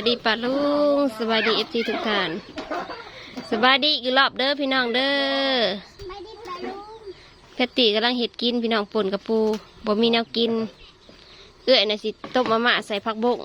ายดีป้าลุงสบายดีเอฟซีทุกท่านสบายดีอีกรอบเด้อพี่น้องเด้อไม่ได้ปลาลูกแพตตี้กำลังเห็ดกินพี่น้องป่นกับปูบ่มีแนวกิน เอื้อยน่ะสิต้มมาม่าใส่ผักบง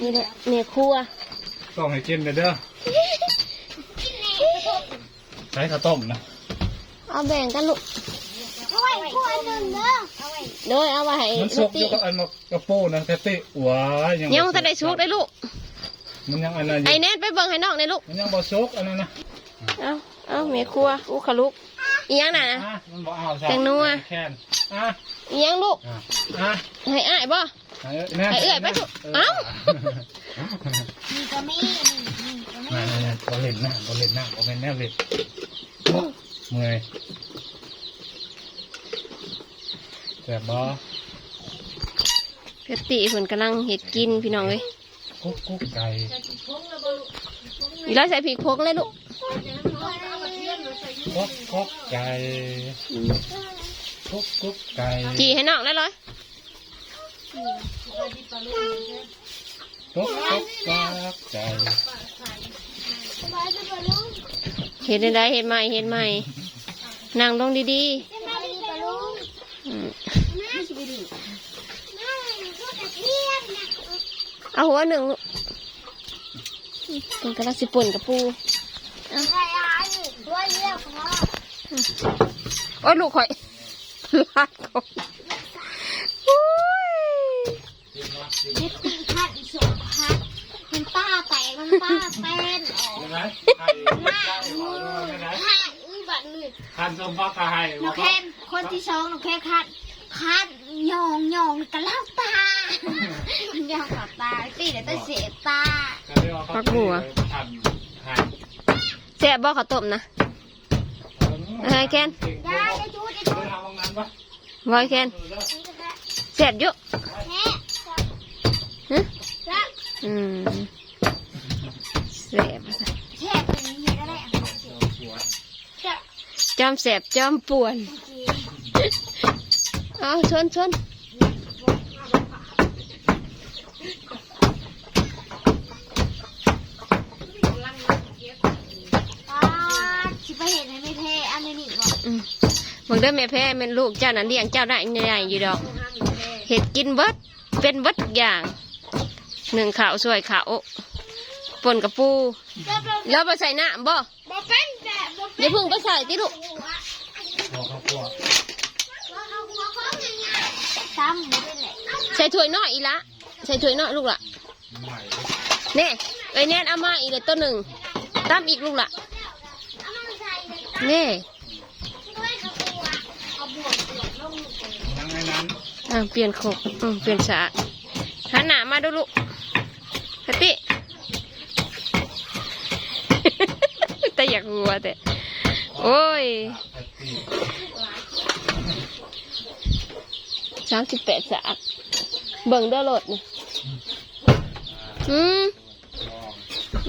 นี่แหละเมียครัวต้องให้กินเลยเด้อใช้ข้าวต้มนะเอาแบ่งกันลูก เอาไว้ขวดหนึ่งเด้อเอาไว้โดยเอาไว้ให้มันแพสุตกอตี้ยู่กับอันมากระโป้นะแพตตี้ว้ายยังยังบ่จะได้ชุกได้ลูก มันยังอันนั้นอไอยู่แนทไปเบิ่งให้น้องในอยลูก มันยังบ่สุกอันนั้นนะเอาเอาเมียครัวอู้ขลุกอีหยังน่ะนะ อะมันบ่เอาใช่แตงนัว แค่นอะอีหยังลูก อะอะให้อ้ายบ่ ให้แน่ให้เอื้อยไปสุเอ้า มีก็มีมีมีก็มีมาเนี่ยบ่เล่นหน้าบ่เล่นหน้าบ่แม่นแนวเล่นเมื่อย แต่บบ่แพตตี้เพิ่นกำลังเห็ดกินพี่น้องเอ้ยกุ๊กกุ๊กไก่อีแล้วใส่พริกพกเลยลูกกุ๊กกุ๊กไก่กุ๊กกุ๊กไก่จีให้น้องได้เลยกุ๊กกุ๊กไก่ไก่สบายดีปลาลูกเห็ดได้เห็ดใหม่เห็ดใหม่นั่งลงดีสบายดีปลาลูก ๆอืม น่าสิบดีน่าพูดแต่เทียนนะ เอาหัวหนึ่งลูกเป็นกระสิป่นกับปูอะไรอะนี่ตัวเลี้ยวพอโอ้ยลูกข่อยลาดก่อนโอ้ยเด็กตีพัดอีสองพัดมันป้าแตกมันป้าเป็นออกยังไงไข่หน้าไก่มือยังไงหักอีบัดมือคันส้มฟักกะไห่หนูแค่คนที่สองหนูแค่คัด คัดยองยองกระลาตามันยองกับตาตีเดี๋ยวต้องเสียตาคันไห่แซ่บบ่ข้าวต้มนะ เอ้ยแคนยายจะจูดจะจูดเอาตรงนั้นปะวอยแคนแซ่บเยอะแม่ฮะรักอืมแซ่บแช่เป็นเห็นอะไรอะจะจอมแซ่บจอมป่วนเอาชนชนอ่าชิไปเห็นไหมไม่แพ้อันนี้นี่บอกอืมมึงได้อแม่แพ้เป็นลูกเจ้านั้นเลี้ยงเจ้าได้ใหญ่อยู่ดอก เห็ดกินเบิดเป็นเบิดทุกอย่างหนึ่งขาวสวยขาวป่นกับปู แล้วไปใส่น้ำบ่บอกเป็นแบบบอกอย่าเพึ่งไปใส่ติลูกหัวข้าวคั่ว ซ้ำไม่ได้เลยใส่ถ้วยน้อยอีละใส่ถ้วยน้อยลูกละใหม่เน่ไอ้แน่นเอามาอีกเลยตัวหนึ่งตั้มอีกลูกละเน่ยังไงนั้นอ่าเปลี่ยนโคกอืมเปลี่ยนสากหันหน้ามาดูลูกฮัตติแต่อยากหัวแต่โอ้ยแพตตี้ สามสิบแปดสากเบิ่งเด้อรถนี่อืมลอง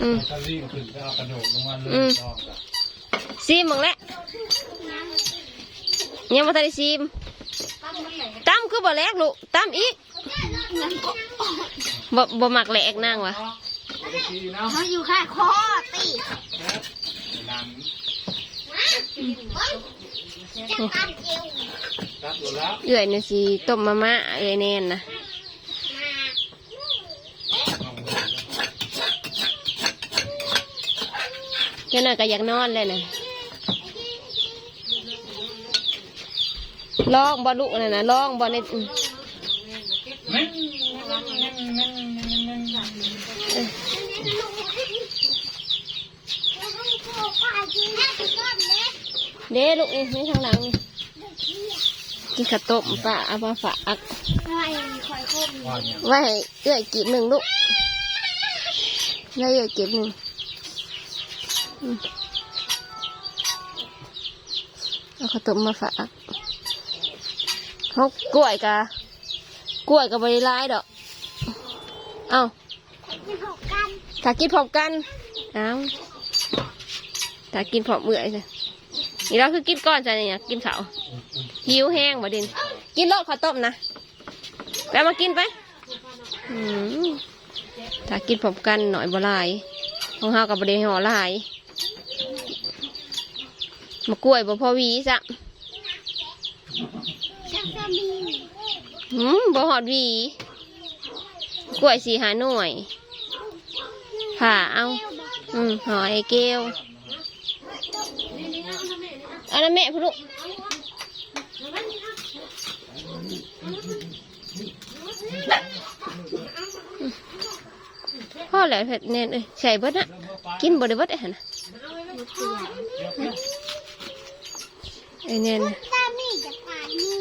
อืมถ้ารีบขึ้นก็เอากระโดดลงมาเลยอืมลองละซีมมึงแหละยังมาทันได้ซีมตั้มคือบ่แลกลูกตั้มอีกบ่บ่มักแหลกนางวะเดี๋ยวทีนะเขาอยู่แค่คอตีนั่งจะการ เอื่อยนี่สิต้มมาม่าเอ้ยแน่นนะเจ้าหน่อยก็อยากนอนเลยนะลองบ่ลูกน่ะนะลองบ่ในอืมเด้ลูกนี่ทางหลังนี่ กินข้าวต้มป้าเอามาฝากว่าเนี่ยไว้ให้เอื้อยกีบหนึ่งลูกไว้เอื้อยกีบหนึ่งอืมเอาข้าวต้มมาฝากเขากล้วยกะกล้วยกับบริลายดอก เอาถ้ากินพร้อมกัน เอาถ้ากินพร้อมเมื่อยจ้ะนี่เราคือกินก้อนจ้ะเนี่ยกินข้าว หิวแห้งบ่ดิน กินโลดข้าวต้มนะ แล้วมากินไปถ้ากินพร้อมกันหน่อยบ่ลายของเฮากับบ่ได้ห่อลายมะกล้วยบ่พอวีซะชักจะมีหืมบ่หอดวีกล้วยสีหาหน่วยผ่าเอา อืมหอยเกลียวอันนั้นแม่พูดพ่อ แหละเผ็ดแน่นเลยใส่เบิดนะกินบ่ได้เบิดไอ้หั่นนะไอ้แน่นน่ะตามีจะปาดมือ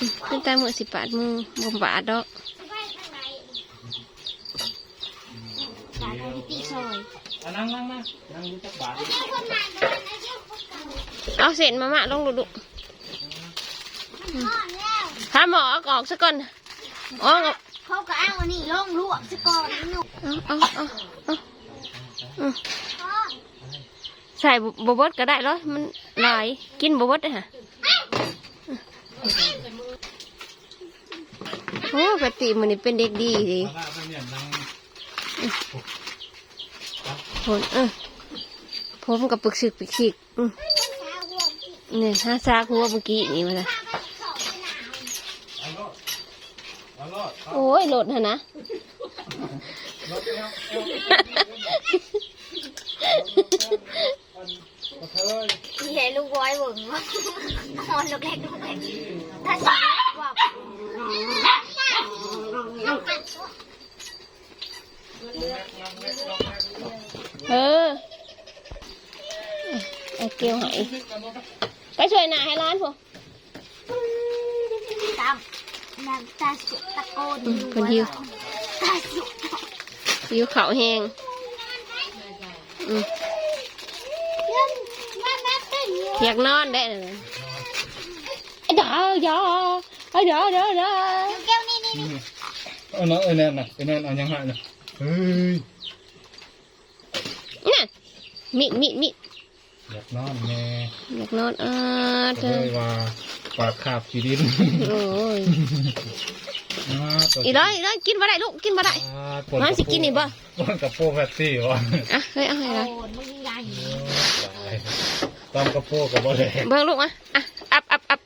อืมเป็นตามือสิปาดมือบ่บาดดอกไปทางไหนปาดเอาที่ซอยอะนั่งนั่งนั่งนั่งอยู่จักบาทเจ้าคนมาเดินไอ้เจ้าคนเก่าเอาเศษมาม่าลงดุดุมันทอดแล้วพาหมอเอาออกซะก่อนอ๋อ เขาก็เอาอันนี้ลงลวกซะก่อนหนูเอาเอาเอาอืมทอดใส่บเบดก็ได้เลยมันหลายกินบเบดเลยฮะโอ้ปกติมันนี่เป็นเด็กดีดีมาละมันเนี่ยนั่งผลเออผมกับปึกสึกปึกฉิกเนี่ยห้าซากหัวเมื่อกี้นี่มาละ เอารอดเอารอด โอ้ ยหลดฮะนะพี่ให้ลูกบอยเบิ่งว่าคอนลูกเล็กลูกเล็กถ้าสาวว่าเออเอเกลียวหายไปช่วยนาให้ร้านพวกตาม น้ำตาสุกตะโกนอืมคนหิวตาสุกหิวเขาวแห้งอืมเรื่องมาแม่เป็นอยู่อยากนอนได้เลยดาวดาวดาวดาวดาวแก้วนี่นี่นี่เอาเนาะเออแน่นน่ะเออแน่นเอายังไงน่ะเฮ้ยน่ะมิดมิดมิด อยากนอนแม่อยากนอนอ่าเธเฮ้อยว่าปากคาบขีดินโอ้ยอ่าตัวอีร้อยอีร้อยกินบ่ได้ลูกกินบ่ได้อ่ามาสิกินนี่บ่ปนกับโป้แฟตซี่วะอะเฮ้ยเอาให้โอ้ร้อยยมึงใหญ่ตายต้อมกับโป้กับบ่แดงเบิ่งลูกมาอะอับอับอับ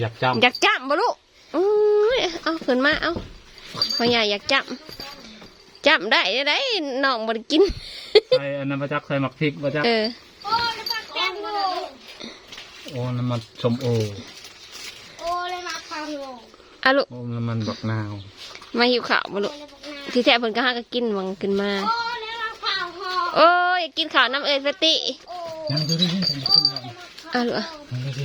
อยากจำอยากจับบ่ลูกอุ้ยเอาขึ้นมาเอาพ่อใหญ่อยากจับ จับได้ได้ได้น้องบ่ได้กิน ใส่อันนั้นมาจักใส่หมักพริกมาจักเออ โอ้แล้วก็แตงโมโอ้น้ำมันชมโอโอ้เลยมาคาโมเอาลูกโอ้น้ำมันบักนาวมาหิวข้าวบ่ลูกโอ้เลยบอกนาที่แท้เพิ่นก็หาก็กินวังขึ้นมา โอ้เลยมาข่าวหอโอ้ยอยากกินข้าวน้ำเอ้ยเฟตติโอ้ยังดูดิยังขึ้นมาเอาลูกอะยังดูดิ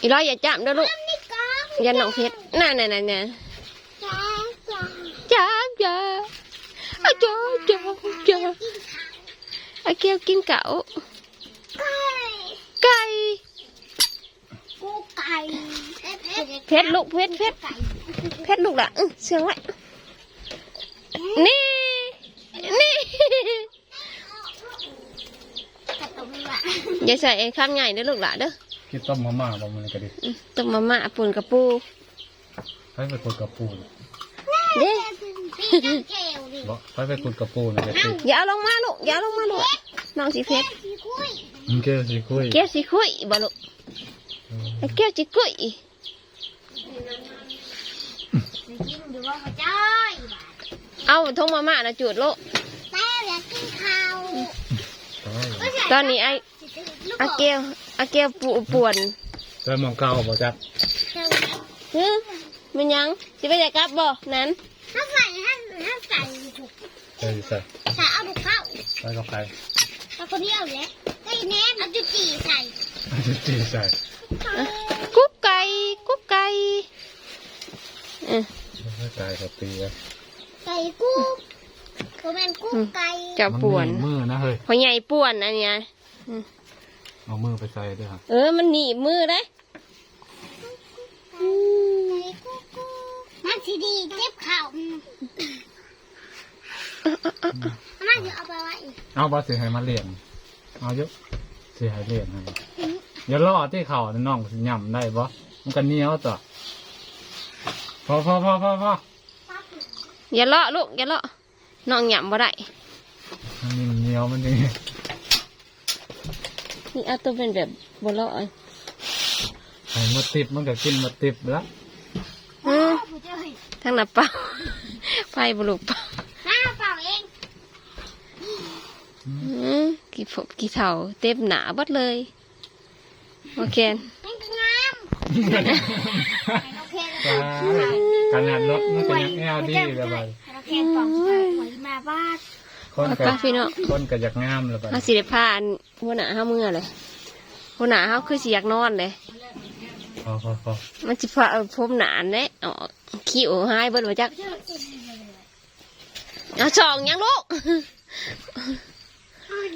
อีร้อยอย่าจับเด้อลูกนี่ก้องอย่าหนองเพชรน่าน่ะน่ะน่ อาจ้าจ้าจ้าอาเกียวกินเก๋าไก่ไก่กูไก่เพชรเพชรลูกเพชรเพชรไก่เพช รลูกละอื้อเสียงไว้นี่นี่กระตุ้นว่ะอย่าใส่ไอ้คำใหญ่เด้อลูกหละเด้อคิดต้มมาม่าบ่มันก็ดิอื้อต้มมาม่าปุ่นกระปูไปไปกดกระปูนเด้พี่จังเกลดิบ่ไปไปกดกระปูนะเด็กอย่าเอาลงมาลูกอย่าเอาลงมาลูกน้องสีเพชรพี่คุยมันเกี่ยวสิคุยแก้วสีคุยบ่ลูกไอ้แก้วสีคุยจะกินดูว่ามาจ้อยว่ะเอาทงมาม่านะจูดลูกแม่อยากกินข้าวตอนนี้ไอ้ลูกอาเกียวอาเกียวปูป่วนเริ่มมองเก่าบ่จักฮึมันยังสิไปจะกลับบ่นั้น ถ้าใส่ถ้าถ้าใส่ถูกใส่ใส่ใส่เอาถูกเข้าใส่กับใครเอาคนเดียวแหละไอ้แนนเอาจุจีใส่จีใส่อะกุ๊กไก่กุ๊กไก่เออไม่ตายกับตีเลยไก่กุ้งตัวแมนกุ้งไก่เจ้าป่วนมือนะเฮ้ยพอใหญ่ป่วนอันเนี้ยเอามือไปใส่ด้วยครับเออมันหนีบมือได้มัน สีดีเจ็บเข่ามันจะเอาไปไว้เอาบ่สิให้มาเลี้ยงเอาเยอะสิให้เลี้ยงให้อย่ารอที่เข่าน้องสิย่ำได้บ่มันกันเหนียวต่อพอพอพอพอพออย่าเลาะลูกอย่าเลาะน้องหย่ำบ่ได้มันมีเหนียวมันยังนี่เอาตัวเป็นแบบบ่เลาะเอาไอ้มาติบมันก็กินมาติบแล้ว อืม ผู้เจ้าเฮ้ย ทั้งหน้าเปล่าไฟบ่ลูกเปล่าหน้าเปล่าเองอืมกี่ผบกี่เท่าเต็มหนาเบัดเลยโอเคยังงามโอเคขนาดรถมันก็ยังแอวดีเลยบัดโอเคปองหวยมาบ้านคนเอาก็ไปพี่น้องคนก็อยากงามเลยบัดเอาสิได้พาอันหัวหน้าเฮาเมื่อเลยหัวหน้าเฮาคือสิอยากนอนเลยพอพอพอ มันสิพาเอาผมหนานเด้ออกขี้โอหายเบิ่นว่าจักเอาช่องยังลูก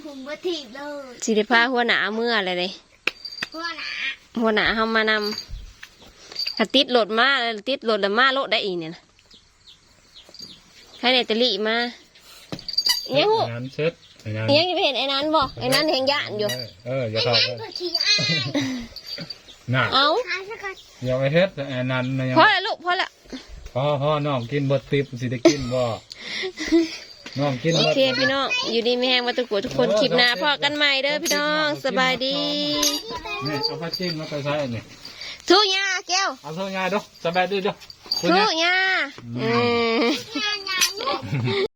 ผมบ่ถีบเลยสิได้พาหัวหน้าเมื่อเลยเลยพวกหนาหัวหน้าเฮามานำถ้าติดรถมาแล้วติดรถแล้วมาโลดได้อีกเนี่ยนะใครเนี่ยตะลี่มาเนี่ยหูงานเช็ดไอ้งานยังจะไปเห็นไอ้นั้นบ่ไอ้นั้นแหงยานอยู่ เอออย่าเข้านั่นก็ขี้อาย น่ะเอาหาสักคนอย่าไปเฮ็ดไอ้นั่นนะยังพอแล้วลูกพอแล้วพ่อพ่อน้องกินบดติบสิได้กินบ่น้องกินโอบดเคพี่น้องอยู่ดีไม่แห้งมาตุกุทุกคนคลิปหน้าพอกันใหม่เด้อพี่น้องสบายดีนี่เอาผ้าจิ้มมาไปใส่นี่ทุกยาแก้วเอาเท่าไงดูสบายดีดูทุกยาอืมงานงานลูก